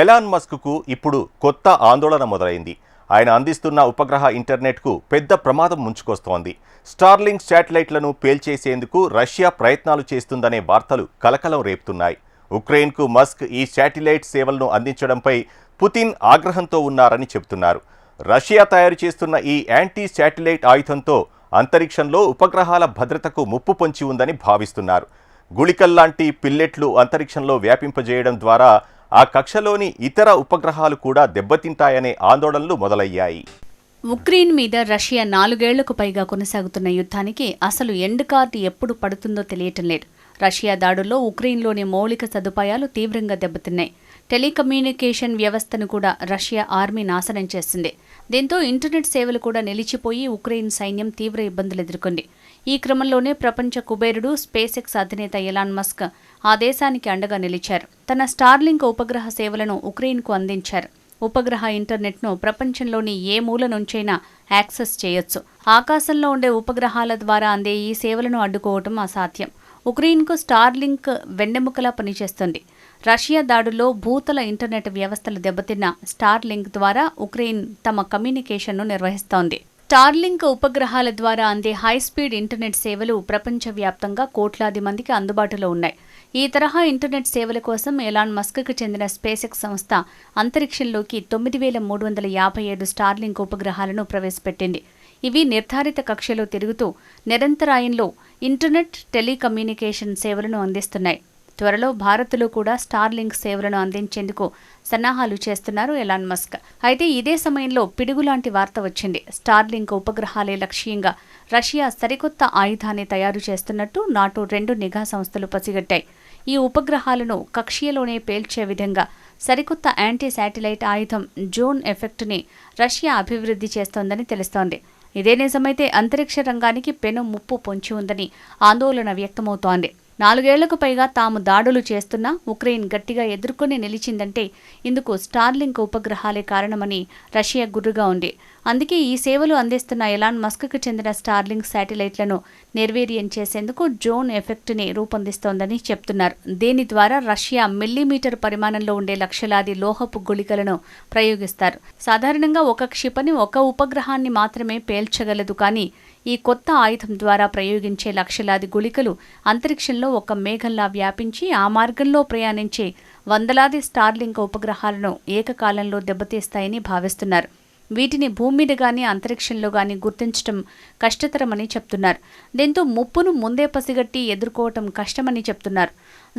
Elon మస్క్కు ఇప్పుడు కొత్త ఆందోళన మొదలైంది. ఆయన అందిస్తున్న ఉపగ్రహ ఇంటర్నెట్కు పెద్ద ప్రమాదం ముంచుకొస్తోంది. స్టార్లింగ్ శాటిలైట్లను పేల్చేసేందుకు రష్యా ప్రయత్నాలు చేస్తుందనే వార్తలు కలకలం రేపుతున్నాయి. ఉక్రెయిన్కు మస్క్ ఈ శాటిలైట్ సేవలను అందించడంపై పుతిన్ ఆగ్రహంతో ఉన్నారని చెబుతున్నారు. రష్యా తయారు చేస్తున్న ఈ యాంటీ శాటిలైట్ ఆయుధంతో అంతరిక్షంలో ఉపగ్రహాల భద్రతకు ముప్పు పొంచి ఉందని భావిస్తున్నారు. గుళికల్లాంటి పిల్లెట్లు అంతరిక్షంలో వ్యాపింపజేయడం ద్వారా ఆ కక్షలోని ఇతర ఉపగ్రహాలు కూడా దెబ్బతింటాయనే ఆందోళనలు మొదలయ్యాయి. ఉక్రెయిన్ మీద రష్యా నాలుగేళ్ళకు పైగా కొనసాగుతున్న యుద్ధానికి అసలు ఎండ్ కార్డు ఎప్పుడు పడుతుందో తెలియటం లేదు. రష్యా దాడుల్లో ఉక్రెయిన్లోని మౌలిక సదుపాయాలు తీవ్రంగా దెబ్బతిన్నాయి. టెలికమ్యూనికేషన్ వ్యవస్థను కూడా రష్యా ఆర్మీ నాశనం చేసింది. దీంతో ఇంటర్నెట్ సేవలు కూడా నిలిచిపోయి ఉక్రెయిన్ సైన్యం తీవ్ర ఇబ్బందులు ఎదుర్కొంది. ఈ క్రమంలోనే ప్రపంచ కుబేరుడు స్పేస్ ఎక్స్ అధినేత ఎలాన్ మస్క్ ఆ దేశానికి అండగా నిలిచారు. తన స్టార్లింక్ ఉపగ్రహ సేవలను ఉక్రెయిన్కు అందించారు. ఉపగ్రహ ఇంటర్నెట్ను ప్రపంచంలోని ఏ మూల నుంచైనా యాక్సెస్ చేయొచ్చు. ఆకాశంలో ఉండే ఉపగ్రహాల ద్వారా అందే ఈ సేవలను అడ్డుకోవటం అసాధ్యం. ఉక్రెయిన్కు స్టార్లింక్ వెన్నెముకలా పనిచేస్తుంది. రష్యా దాడుల్లో భూతల ఇంటర్నెట్ వ్యవస్థలు దెబ్బతిన్న స్టార్లింక్ ద్వారా ఉక్రెయిన్ తమ కమ్యూనికేషన్ను నిర్వహిస్తోంది. స్టార్లింక్ ఉపగ్రహాల ద్వారా అందే హైస్పీడ్ ఇంటర్నెట్ సేవలు ప్రపంచవ్యాప్తంగా కోట్లాది మందికి అందుబాటులో ఉన్నాయి. ఈ తరహా ఇంటర్నెట్ సేవల కోసం ఎలాన్ మస్క్కు చెందిన స్పేసెక్స్ సంస్థ అంతరిక్షంలోకి తొమ్మిది వేల మూడు వందల యాభై ఏడు స్టార్లింక్ ఉపగ్రహాలను ప్రవేశపెట్టింది. ఇవి నిర్ధారిత కక్షలో తిరుగుతూ నిరంతరాయంలో ఇంటర్నెట్ టెలికమ్యూనికేషన్ సేవలను అందిస్తున్నాయి. త్వరలో భారత్లో కూడా స్టార్లింక్ సేవలను అందించేందుకు సన్నాహాలు చేస్తున్నారు ఎలాన్ మస్క్. అయితే ఇదే సమయంలో పిడుగులాంటి వార్త వచ్చింది. స్టార్లింక్ ఉపగ్రహాలే లక్ష్యంగా రష్యా సరికొత్త ఆయుధాన్ని తయారు చేస్తున్నట్టు నాటో రెండు నిఘా సంస్థలు పసిగట్టాయి. ఈ ఉపగ్రహాలను కక్షియలోనే పేల్చే విధంగా సరికొత్త యాంటీ శాటిలైట్ ఆయుధం జోన్ ఎఫెక్ట్ని రష్యా అభివృద్ధి చేస్తోందని తెలుస్తోంది. ఇదే నిజమైతే అంతరిక్ష రంగానికి పెను ముప్పు పొంచి ఉందని ఆందోళన వ్యక్తమవుతోంది. నాలుగేళ్ళకు పైగా తాము దాడులు చేస్తున్నా ఉక్రెయిన్ గట్టిగా ఎదుర్కొని నిలిచిందంటే ఇందుకు స్టార్లింక్ ఉపగ్రహాలే కారణమని రష్యా గుర్రుగా ఉంది. అందుకే ఈ సేవలు అందిస్తున్న ఎలాన్ మస్క్కు చెందిన స్టార్లింక్ శాటిలైట్లను నిర్వీర్యం చేసేందుకు జోన్ ఎఫెక్ట్ని రూపొందిస్తోందని చెప్తున్నారు. దీని ద్వారా రష్యా మిల్లీమీటర్ పరిమాణంలో ఉండే లక్షలాది లోహపు గుళికలను ప్రయోగిస్తారు. సాధారణంగా ఒక క్షిపణి ఒక ఉపగ్రహాన్ని మాత్రమే పేల్చగలదు కానీ ఈ కొత్త ఆయుధం ద్వారా ప్రయోగించే లక్షలాది గుళికలు అంతరిక్షంలో ఒక మేఘంలా వ్యాపించి ఆ మార్గంలో ప్రయాణించే వందలాది స్టార్లింక్ ఉపగ్రహాలను ఏకకాలంలో దెబ్బతీస్తాయని భావిస్తున్నారు. వీటిని భూమి మీద గాని అంతరిక్షంలో గాని గుర్తించడం కష్టతరమని చెప్తున్నారు. దీంతో ముప్పును ముందే పసిగట్టి ఎదుర్కోవటం కష్టమని చెప్తున్నారు.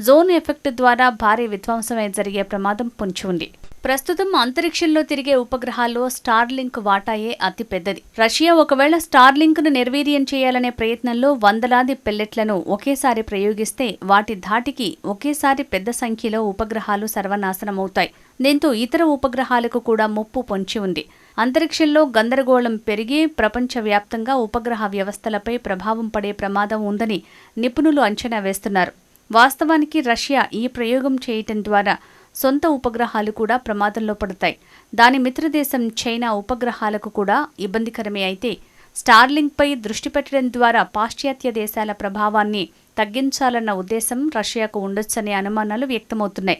జోన్ ఎఫెక్ట్ ద్వారా భారీ విధ్వంసమే జరిగే ప్రమాదం పొంచి ఉంది. ప్రస్తుతం అంతరిక్షంలో తిరిగే ఉపగ్రహాల్లో స్టార్లింక్ వాటాయే అతి పెద్దది. రష్యా ఒకవేళ స్టార్లింక్ను నిర్వీర్యం చేయాలనే ప్రయత్నంలో వందలాది పెల్లెట్లను ఒకేసారి ప్రయోగిస్తే వాటి ధాటికి ఒకేసారి పెద్ద సంఖ్యలో ఉపగ్రహాలు సర్వనాశనమవుతాయి. దీంతో ఇతర ఉపగ్రహాలకు కూడా ముప్పు పొంచి ఉంది. అంతరిక్షంలో గందరగోళం పెరిగి ప్రపంచవ్యాప్తంగా ఉపగ్రహ వ్యవస్థలపై ప్రభావం పడే ప్రమాదం ఉందని నిపుణులు అంచనా వేస్తున్నారు. వాస్తవానికి రష్యా ఈ ప్రయోగం చేయటం ద్వారా సొంత ఉపగ్రహాలు కూడా ప్రమాదంలో పడతాయి. దాని మిత్రదేశం చైనా ఉపగ్రహాలకు కూడా ఇబ్బందికరమే అయితే స్టార్లింక్పై దృష్టి పెట్టడం ద్వారా పాశ్చాత్య దేశాల ప్రభావాన్ని తగ్గించాలన్న ఉద్దేశం రష్యాకు ఉండొచ్చనే అనుమానాలు వ్యక్తమవుతున్నాయి.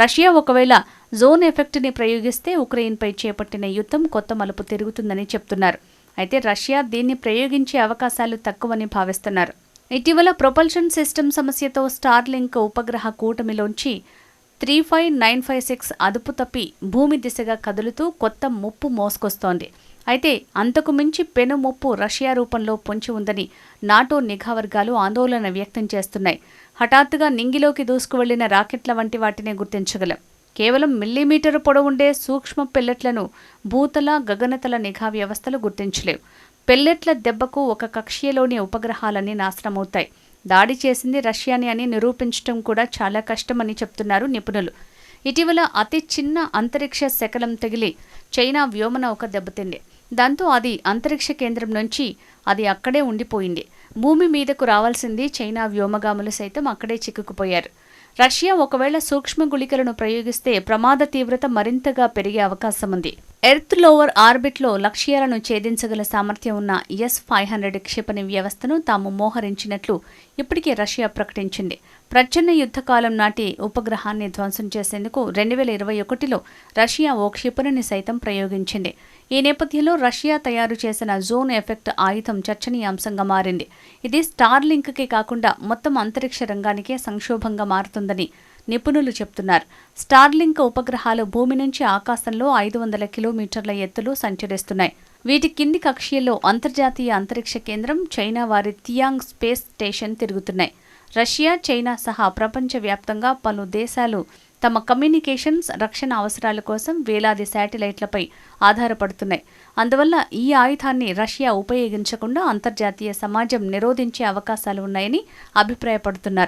రష్యా ఒకవేళ జోన్ ఎఫెక్ట్ని ప్రయోగిస్తే ఉక్రెయిన్పై చేపట్టిన యుద్ధం కొత్త మలుపు తిరుగుతుందని చెప్తున్నారు. అయితే రష్యా దీన్ని ప్రయోగించే అవకాశాలు తక్కువని భావిస్తున్నారు. ఇటీవల ప్రొపల్షన్ సిస్టమ్ సమస్యతో స్టార్లింక్ ఉపగ్రహ కూటమిలోంచి three five nine five six అదుపు తప్పి భూమి దిశగా కదులుతూ కొత్త ముప్పు మోసుకొస్తోంది. అయితే అంతకు మించి పెను ముప్పు రష్యా రూపంలో పొంచి ఉందని నాటో నిఘా వర్గాలు ఆందోళన వ్యక్తం చేస్తున్నాయి. హఠాత్తుగా నింగిలోకి దూసుకువెళ్ళిన రాకెట్ల వంటి వాటినే గుర్తించగలం. కేవలం మిల్లీమీటరు పొడవుండే సూక్ష్మ పెల్లెట్లను భూతల గగనతల నిఘా వ్యవస్థలు గుర్తించలేవు. పెల్లెట్ల దెబ్బకు ఒక కక్ష్యలోని ఉపగ్రహాలన్నీ నాశనమవుతాయి. దాడి చేసింది రష్యాని అని నిరూపించడం కూడా చాలా కష్టమని చెప్తున్నారు నిపుణులు. ఇటీవల అతి చిన్న అంతరిక్ష శకలం తగిలి చైనా వ్యోమనౌక దెబ్బతింది. దాంతో అది అంతరిక్ష కేంద్రం నుంచి అది అక్కడే ఉండిపోయింది. భూమి మీదకు రావాల్సింది చైనా వ్యోమగాములు సైతం అక్కడే చిక్కుకుపోయారు. రష్యా ఒకవేళ సూక్ష్మ గుళికలను ప్రయోగిస్తే ప్రమాద తీవ్రత మరింతగా పెరిగే అవకాశం ఉంది. ఎర్త్ లోవర్ ఆర్బిట్లో లక్ష్యాలను ఛేదించగల సామర్థ్యం ఉన్న ఎస్ ఫైవ్ హండ్రెడ్ క్షిపణి వ్యవస్థను తాము మోహరించినట్లు ఇప్పటికే రష్యా ప్రకటించింది. ప్రచ్ఛన్న యుద్ధకాలం నాటి ఉపగ్రహాన్ని ధ్వంసం చేసేందుకు రెండు వేల ఇరవై ఒకటిలో రష్యా ఓ క్షిపణిని సైతం ప్రయోగించింది. ఈ నేపథ్యంలో రష్యా తయారు చేసిన జోన్ ఎఫెక్ట్ ఆయుధం చర్చనీయాంశంగా మారింది. ఇది స్టార్లింక్కే కాకుండా మొత్తం అంతరిక్ష రంగానికే సంక్షోభంగా మారుతుందని నిపుణులు చెబుతున్నారు స్టార్లింక్ ఉపగ్రహాలు భూమి నుంచి ఆకాశంలో ఐదు వందల కిలోమీటర్ల ఎత్తులో సంచరిస్తున్నాయి. వీటి కింది కక్షలో అంతర్జాతీయ అంతరిక్ష కేంద్రం చైనా వారి తియాంగ్ స్పేస్ స్టేషన్ తిరుగుతున్నాయి. రష్యా చైనా సహా ప్రపంచవ్యాప్తంగా పలు దేశాలు తమ కమ్యూనికేషన్స్ రక్షణ అవసరాల కోసం వేలాది శాటిలైట్లపై ఆధారపడుతున్నాయి. అందువల్ల ఈ ఆయుధాన్ని రష్యా ఉపయోగించకుండా అంతర్జాతీయ సమాజం నిరోధించే అవకాశాలు ఉన్నాయని అభిప్రాయపడుతున్నారు.